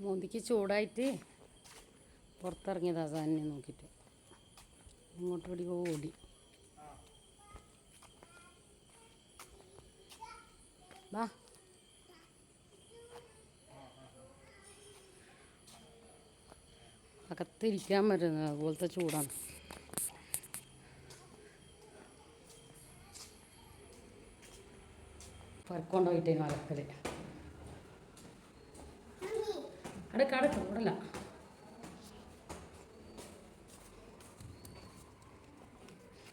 മോന്തിക്ക് ചൂടായിട്ട് പുറത്തിറങ്ങിയതാ സാധനം നോക്കിയിട്ട്. ഇങ്ങോട്ട് ഓടി ഓടി. വാ. അകത്തിരിക്കാൻ പറ്റുന്നത് അതുപോലത്തെ ചൂടാണ്. പറക്കൊണ്ടുപോയിട്ടേനു അലക്കൽ അടക്ക അടക്ക ഇവിടല്ല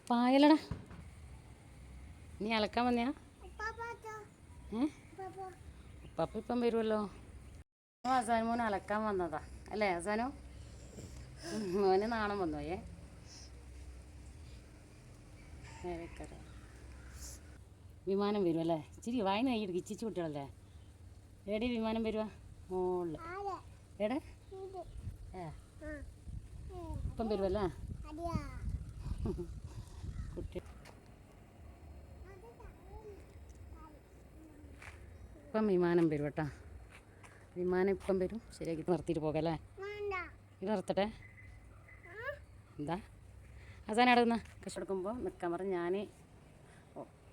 പായലടാ. നീ അലക്കാൻ വന്നയാ? പപ്പ ഇപ്പം വരുമല്ലോ അസാൻ മോൻ അലക്കാൻ വന്നതാ. അല്ലേ അസാനോ? മോന് നാണം വന്നോയേ വിമാനം വരുമല്ലേ ഇച്ചിരി ഇച്ചിരി കൈ നെയ്യെടുക്കും ഇച്ചിച്ച് കുട്ടികളല്ലേ? എവിടെ വിമാനം വരുവാ. മോളിൽ എവിടെ? ഏ ഇപ്പം വരുമല്ലേ കുട്ടി. ഇപ്പം വിമാനം വരും കേട്ടാ. വിമാനം ഇപ്പം വരും. ശരിയാക്കി നിർത്തിയിട്ട് പോകല്ലേ ഇത് നിർത്തട്ടെ. എന്താ? അസാന അവിടെ നിന്ന്? കഷ്ടെടുക്കുമ്പോൾ നിൽക്കാൻ പറഞ്ഞ്. ഞാൻ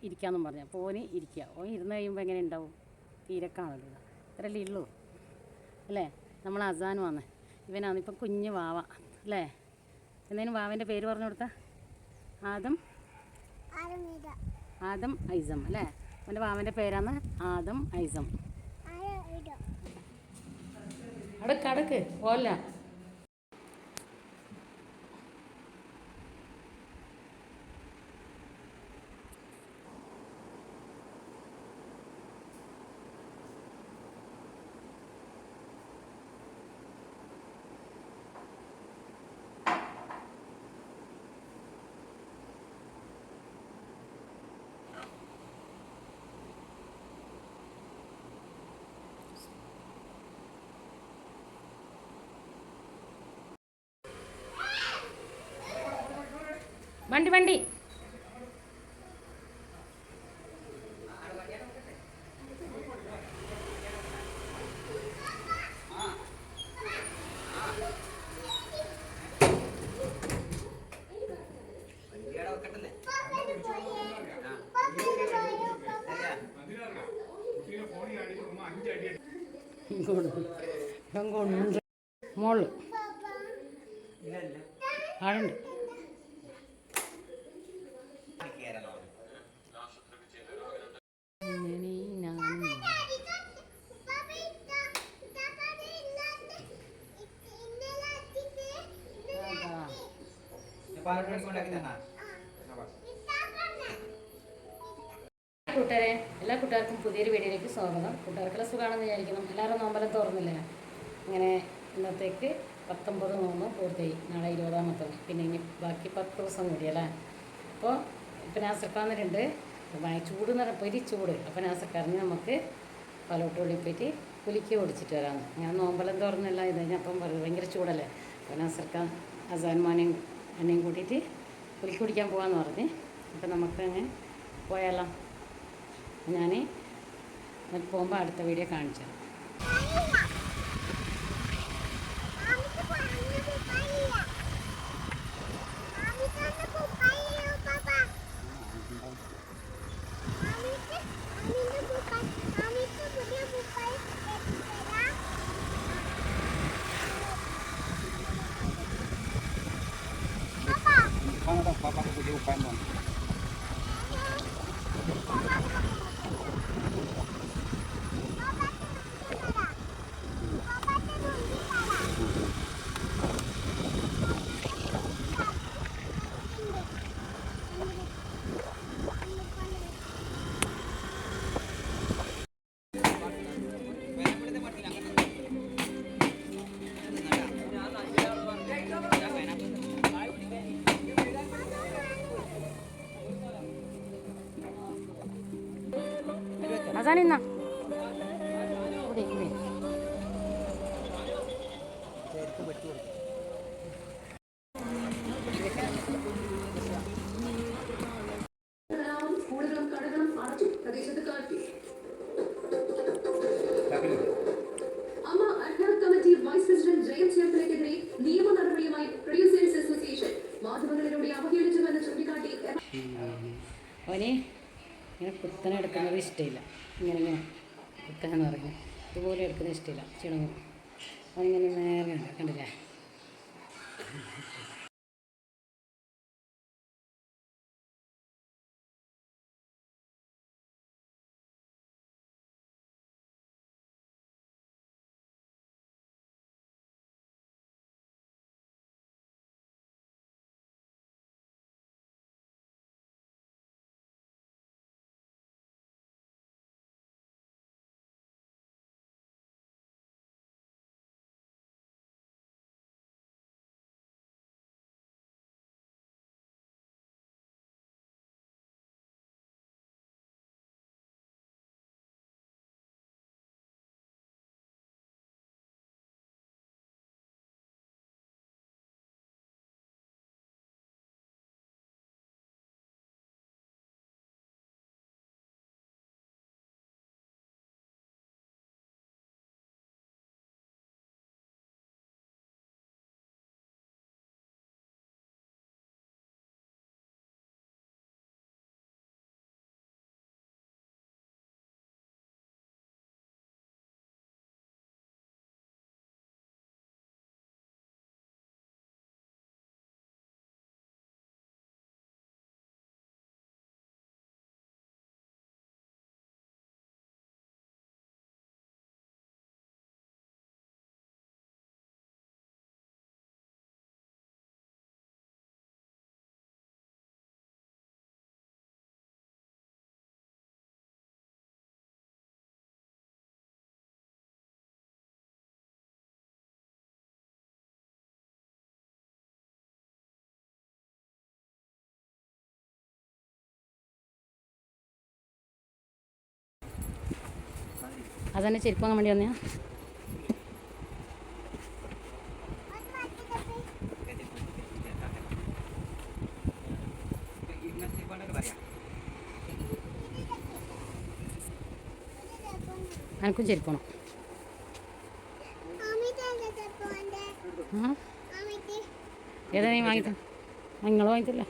ഇരിക്കാമെന്നും പറഞ്ഞു. അപ്പോൾ ഓന് ഇരിക്കുക. ഓൻ ഇരുന്ന് കഴിയുമ്പോൾ എങ്ങനെ ഉണ്ടാവും? തീരെ കാണുമല്ലോ ഇത്രല്ലേ ഉള്ളൂ. അല്ലേ? നമ്മൾ അസാൻ വന്ന് ഇവനാണ് ഇപ്പം കുഞ്ഞ് വാവ. അല്ലേ? എന്തേലും വാവന്റെ പേര് പറഞ്ഞു കൊടുത്ത? ആദം? ആദം ഐസം. അല്ലേ? അവന്റെ വാവന്റെ പേരാണ് ആദം ഐസം. അടക്ക് കടക്ക് പോല്ല വണ്ടി വണ്ടി. ഇങ്ങോട്ട്. മോൾ. ആടുണ്ട് കൂട്ടുകാരെ എല്ലാ കൂട്ടുകാർക്കും പുതിയൊരു വീഡിയോയിലേക്ക് സ്വാഗതം. കൂട്ടുകാർക്കുള്ള സുഖമാണെന്ന് വിചാരിക്കണം എല്ലാവരും നോമ്പലം തുറന്നില്ല? ഇങ്ങനെ ഇന്നത്തേക്ക് പത്തൊമ്പത് നോമ്പ് പൂർത്തിയായി. നാളെ ഇരുപതാമത്തെ. പിന്നെ ഇനി ബാക്കി പത്ത് ദിവസം കൂടി അല്ലേ? അപ്പോൾ ഇപ്പം നാസർക്കാന്നിട്ടുണ്ട് ചൂട് എന്ന് പറഞ്ഞാൽ പൊരി ചൂട്. അപ്പം നാസർക്കാരന് നമുക്ക് പലോട്ടുള്ളിൽ പോയിട്ട് കുലിക്ക് ഓടിച്ചിട്ട് വരാമെന്ന് ഞാൻ നോമ്പലം തുറന്നില്ല. ഇത് കഴിഞ്ഞപ്പം ഭയങ്കര ചൂടല്ലേ? അപ്പം നാസർക്കാൻ അസാൻ മോനെയും എന്നെയും കൂട്ടിയിട്ട് കുലിക്ക് കുടിക്കാൻ പോകാമെന്ന് പറഞ്ഞ്. അപ്പം നമുക്ക് അങ്ങനെ പോയാലോ. ഞാൻ പോകുമ്പോൾ അടുത്ത വീഡിയോ കാണിച്ചു 没有帮忙 അവന് ഇങ്ങനെ കുത്തനെ എടുക്കുന്നത് ഇഷ്ടമില്ല ഇങ്ങനെ ഇങ്ങനെ കുത്തനെന്ന് പറയുന്നത്. ഇതുപോലെ എടുക്കുന്ന ഇഷ്ടമില്ല. ചിണങ്ങും അതിങ്ങനെ നേരെ കണ്ടില്ലേ? അതന്നെ ചെരുപ്പ് വാങ്ങാൻ വേണ്ടി വന്നയാ എനിക്കും ചെരുപ്പണം ഏതാ നീ വാങ്ങിത്ത നിങ്ങൾ വാങ്ങിത്തില്ല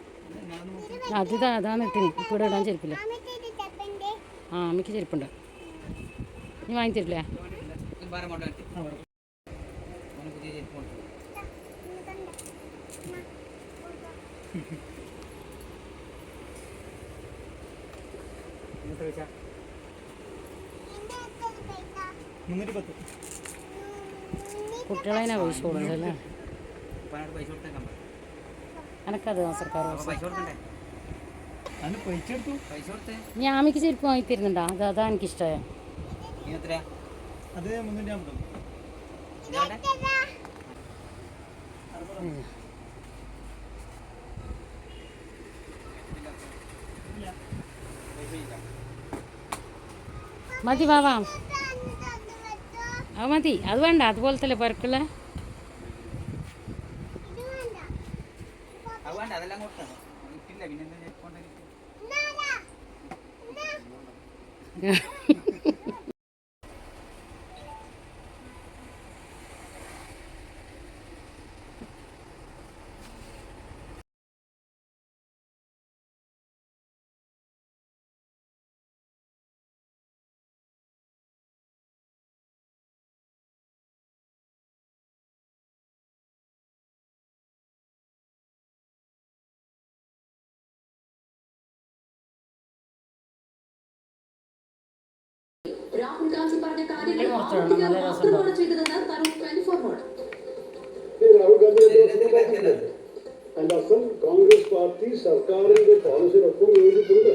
അത് അതാ നിട്ടിന്. ഇവിടെ ഇടാൻ ചെരുപ്പില്ല. ആ അമ്മയ്ക്ക് ചെരുപ്പുണ്ട്. നീ വാങ്ങിച്ചിട്ടില്ലേ പത്ത് കുട്ടികളതിനാ പൈസ പറ. എനക്കത് സർക്കാർ ഞാമിക്ക് ഞാൻ അമ്മയ്ക്ക് ചെരുപ്പ് വാങ്ങി തരുന്നുണ്ടോ? അത് അതാ എനിക്കിഷ്ടമായ അത് മുന്നൂറ്റി അമ്പത്? മതി വാവാ. അത് മതി. അത് വേണ്ട. അതുപോലത്തെ വേണ്ട. അതെല്ലാം കൊടുത്തോ. ഇട്ടില്ല പിന്നെ രാഹുൽ ഗാന്ധി പറഞ്ഞ കാര്യങ്ങൾ. മാത്രമാണ് ചെയ്തതെന്ന് തരൂർ ട്വന്റി ഫോറിനോട് രാഹുൽ ഗാന്ധി കോൺഗ്രസ് പാർട്ടി സർക്കാരിന്റെ പോളിസിയൊപ്പം യോജിപ്പുണ്ട്